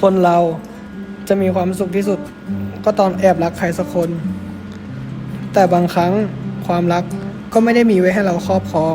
คนเราจะมีความสุขที่สุด ก็ตอนแอบรักใครสักคน แต่บางครั้งความรักก็ไม่ได้มีไว้ให้เราครอบครอง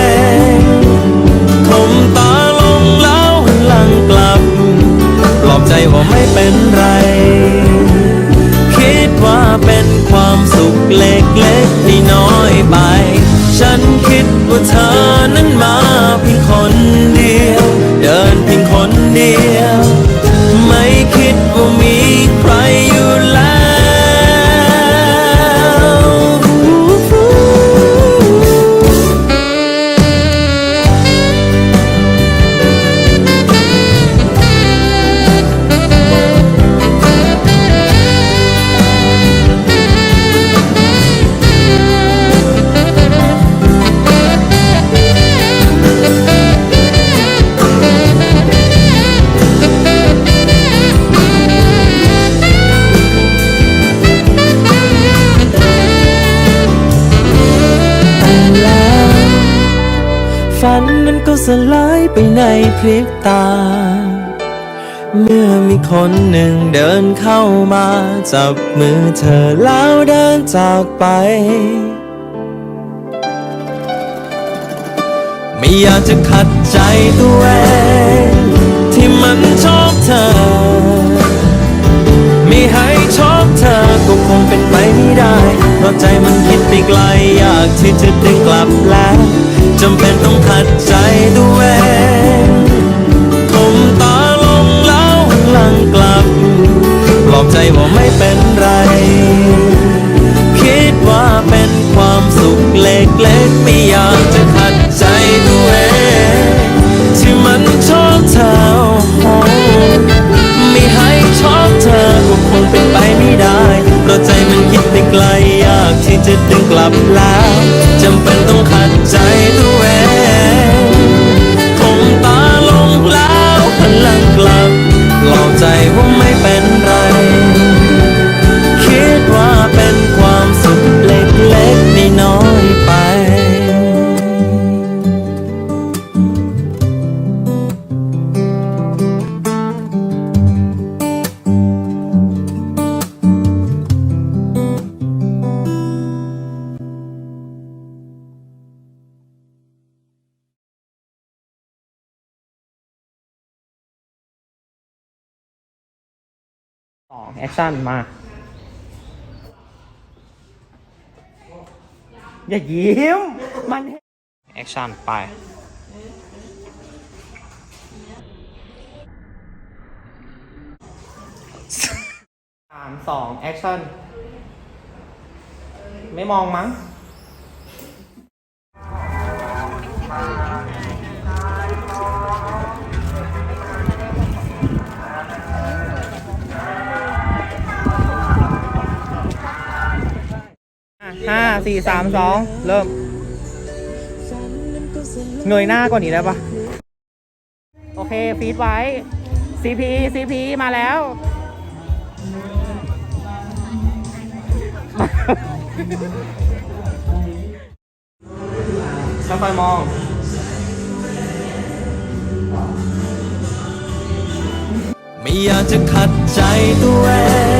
สุขเล็กๆที่น้อยไป ก็สลายไปในพริบตา เมื่อมีคนหนึ่งเดินเข้ามา จับมือเธอแล้วเดินจากไป ไม่อยากจะขัดใจตัวเองที่มันชอบเธอ ไม่ให้ชอบเธอก็คงเป็นไปไม่ได้ เพราะใจมันคิดไปไกลอยากที่จะดึงกลับแล้ว จำเป็นต้องขัดใจตัวเองคมตาลงแล้วหลังกลับปลอบใจว่าไม่เป็นไร คิดว่าเป็นความสุขเล็กๆไม่อยากจะขัดใจตัวเองที่มันชอบเธอไม่ให้ชอบเธอก็คงเป็นไปไม่ได้เพราะใจมันคิดไปไกลอยากที่จะดึงกลับแล้วจำเป็น สองแอคชั่นมา อย่ายิ้ม มันแอคชั่นไปสามสองแอคชั่น ไม่มองมั้ง ห้า สี่สามสองเริ่ม เงยหน้ากว่านี้ได้ปะโอเค ฟีดไว้ CP CP มาแล้ว ค่อยๆมอง ไม่อยากจะขัดใจตัวเอง